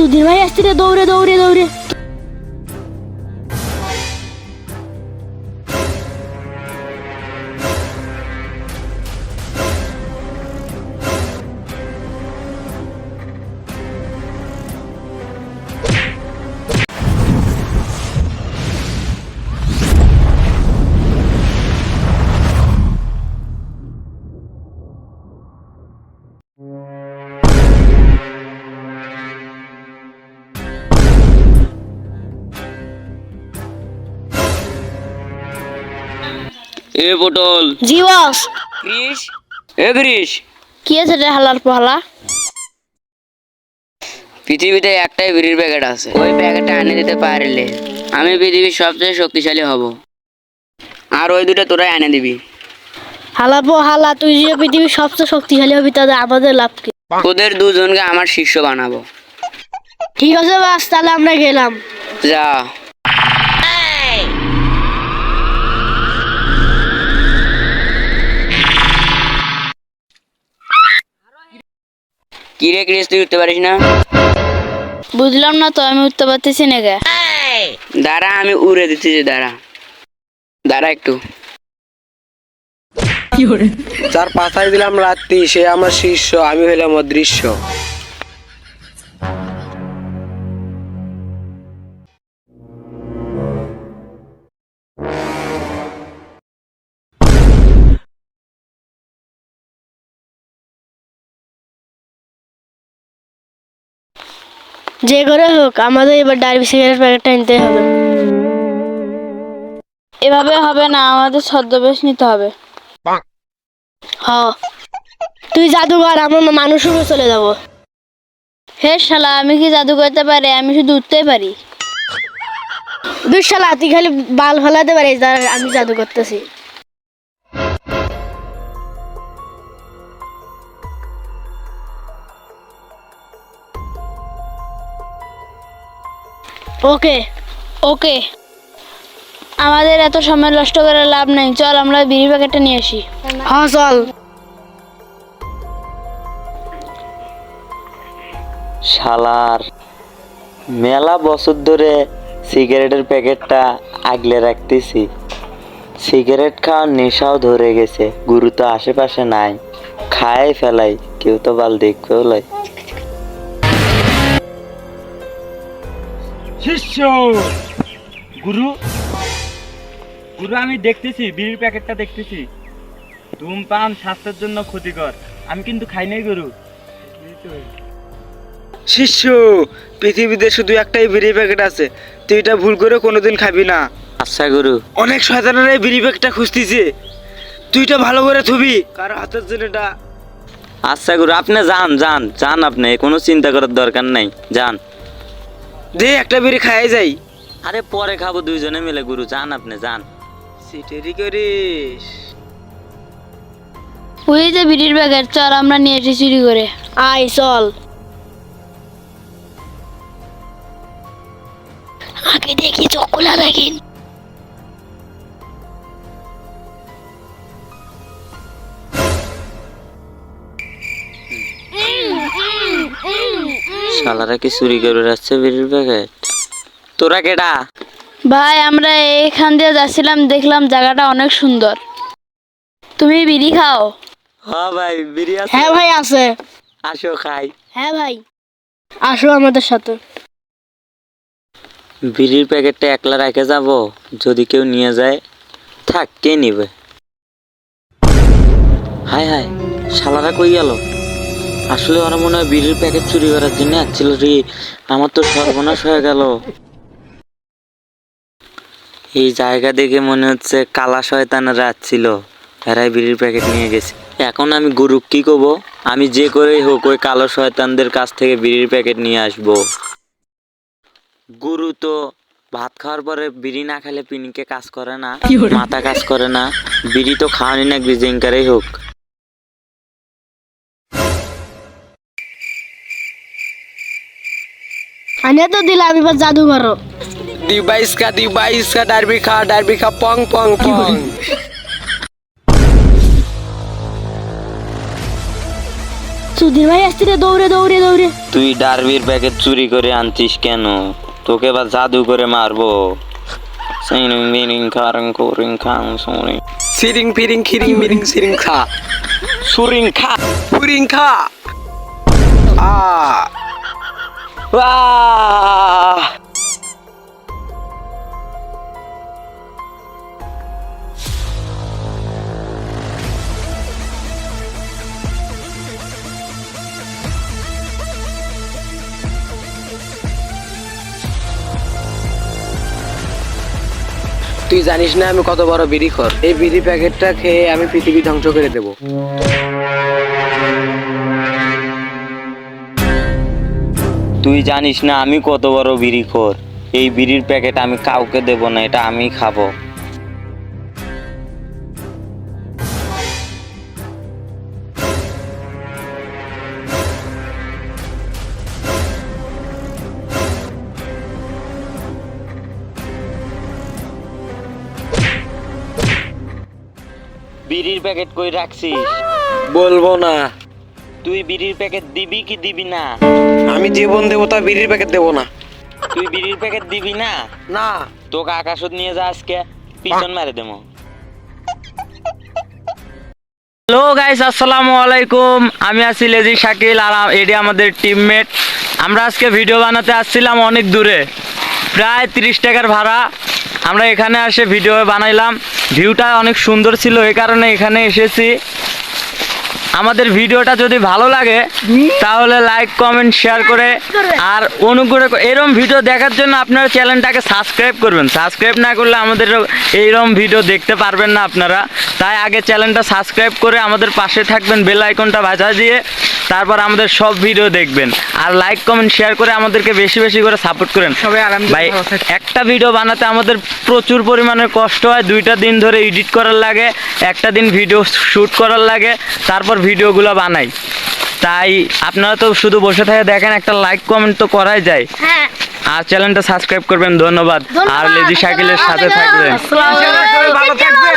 সুধীর ভাই আসছে রে দৌড়ে এ পটল। এ কি আছে রে হালার পালা পৃথিবীতে একটাই বিড়ির প্যাকেট আছে। ওই প্যাকেটটা এনে দিতে পারলে আমি পৃথিবীর সবচেয়ে শক্তিশালী হব। আর ওই দুটো তোরাই এনে দিবি। হালা পো হালা তুই যে পৃথিবীর সবচেয়ে শক্তিশালী হবি তাদের আমাদের লাভ কি? ওদের দুজনকে আমার শিষ্য বানাবো। ঠিক আছে বাস তাহলে আমরা গেলাম। যা। কি রে ক্রিস তুই উঠতে পারিস না? বুঝলাম না তো আমি উঠতে পারতেছি না গে দাঁড়া আমি উড়ে দিতেছি দাঁড়া। দাঁড়া একটু। যার পাথায় দিলাম রাত্রি সে আমার শিষ্য আমি হইলাম অদৃশ্য যে করে হোক আমাদের এবার ডার্বি সিগারেট প্যাকেটটা নিতে হবে। এভাবে হবে না আমাদের ছদ্মবেশ নিতে হবে। হ। তুই জাদুঘর আমরা মানুষ রূপে চলে যাব। হে শালা আমি কি জাদু করতে পারি? আমি শুধু উঠতেই পারি। দুই শালা তুই খালি বাল ফেলাতে পারিস আমি জাদু করতেছি। ওকে ওকে। আমাদের এত সময় নষ্ট করে লাভ নেই। চল আমরা বিড়ি প্যাকেটটা নিয়ে আসি। হ্যাঁ চল। শালার মেলা বছর ধরে সিগারেটের প্যাকেটটা আগলে রাখতেছি। সিগারেট খাওয়ার নেশাও ধরে গেছে। গুরু তো আশেপাশে নাই। খায় ফেলাই কেউ তো বাল দেখবেও লাই শিষ্য! গুরু! গুরু আমি দেখতেছি বিড়ির প্যাকেটটা দেখতেছি। ধূমপান স্বাস্থ্যের জন্য ক্ষতিকর। আমি কিন্তু খাই নাই গুরু। শিষ্য পৃথিবীতে শুধু একটাই বিড়ি প্যাকেট আছে। তুই এটা ভুল করে কোনোদিন খাবি না। আচ্ছা গুরু। অনেক শয়তানেরা এই বিড়ি প্যাকেটটা খুঁজতেছে। তুই এটা ভালো করে থবি। কারও হাতের জন্য এটা আচ্ছা গুরু আপনি যান যান যান আপনি। কোনো চিন্তা করার দরকার নাই। যান। দে একটা বিড়ি খাই যাই। আরে পরে খাব দুইজনে মিলে গুরু যান আপনি যান। সিটেরি করিস। ওই যে বিড়ির ব্যাগের চল আমরা নিয়ে এসে চুরি করে। আয় চল। আগে দেখি চোখ খোলা রাখিন শালারা কি চুরি করে যাচ্ছে বিড়ির প্যাকেট? তোরা কেডা? ভাই আমরা এইখান দিয়ে যাচ্ছিলাম দেখলাম জায়গাটা অনেক সুন্দর। তুমি বিড়ি খাও? হ্যাঁ ভাই বিড়ি আছে। হ্যাঁ ভাই আছে। আসো খাই। হ্যাঁ ভাই আসো আমাদের সাথে। বিড়ির প্যাকেটটা একলা রেখে যাব যদি কেউ নিয়ে যায় থাক কে নিবে? হাই হাই শালারা কই গেল? আসলে ওরা মনে হয় বিড়ির প্যাকেট চুরি করার জন্য আসছিল রে আমার তো সর্বনাশ হয়ে গেল। এই জায়গা দেখে মনে হচ্ছে কালা শয়তানেরা আসছিল এরাই বিড়ির প্যাকেট নিয়ে গেছে। এখন আমি গুরু কি করব? আমি যে করেই হোক ওই কালো শয়তানদের কাছ থেকে বিড়ির প্যাকেট নিয়ে আসব। গুরু তো ভাত খাওয়ার পরে বিড়ি না খেলে পিনিকে কাজ করে না মাথা কাজ করে না বিড়ি তো খাওয়ানি না জিঙ্কারেই হোক। আনিয়া তো দিলাম এবার জাদু করো। দিবা ইসকা দিবা ইসকা ডারবি খা ডারবি খা পং পং পং। সুধীর ভাই আসছে রে দৌড়ে দৌড়ে দৌড়ে। তুই ডারবির প্যাকেট চুরি করে আনছিস কেন? তোকে বা জাদু করে মারবো। সিরিং বিরিং খারিং কোরিং খাং সুরিং। সিরিং ফিরিং খিরিং মিরিং সিরিং খা। সুরিং খা। ফুরিং খা। আ। তুই জানিস না আমি কত বড় বিড়ি খর এই বিড়ি প্যাকেটটা খেয়ে আমি পৃথিবী ধ্বংস করে দেব। তুই জানিস না আমি কত বড় বিড়ি খোর? এই বিড়ির প্যাকেট আমি কাউকে দেব না, এটা আমি খাব। বিড়ির প্যাকেট কই রাখছিস? বলব না। তুই বিড়ির প্যাকেট দিবি কি দিবি না? আমি জীবন দেবো তা বিড়ির প্যাকেট দেবো না। তুই বিড়ির প্যাকেট দিবি না? না। তোকে আকাশত নিয়ে যা আজকে পিছন মারে দেবো। হ্যালো গাইস আসসালামু আলাইকুম। আমি আছি লেজি শাকিল আর এটি আমাদের টিমমেট আমরা আজকে ভিডিও বানাতে আসছিলাম অনেক দূরে প্রায় তিরিশ টাকার ভাড়া। আমরা এখানে এসে ভিডিও বানাইলাম। ভিউটা অনেক সুন্দর ছিল এই কারণে এখানে এসেছি। আমাদের ভিডিওটা যদি ভালো লাগে তাহলে লাইক কমেন্ট শেয়ার করে আর অনুগ্রহ করে এরকম ভিডিও দেখার জন্য আপনারা চ্যানেলটাকে সাবস্ক্রাইব করবেন। সাবস্ক্রাইব না করলে আমাদের এইরকম ভিডিও দেখতে পারবেন না আপনারা। তাই আগে চ্যানেলটা সাবস্ক্রাইব করে আমাদের পাশে থাকবেন বেল আইকনটা বাজা দিয়ে তারপর আমাদের সব ভিডিও দেখবেন। আর লাইক কমেন্ট শেয়ার করে আমাদেরকে বেশি বেশি করে সাপোর্ট করেন। ভাই একটা ভিডিও বানাতে আমাদের প্রচুর পরিমাণে কষ্ট হয়। দুইটা দিন ধরে এডিট করার লাগে একটা দিন ভিডিও শ্যুট করার লাগে তারপর ভিডিওগুলো বানাই। তাই আপনারা তো শুধু বসে থাকে দেখেন একটা লাইক কমেন্ট তো করাই যায়। হ্যাঁ। আর চ্যানেলটা সাবস্ক্রাইব করবেন ধন্যবাদ। আর লেজি সাইকেলের সাথে থাকবেন। ভালো থাকবে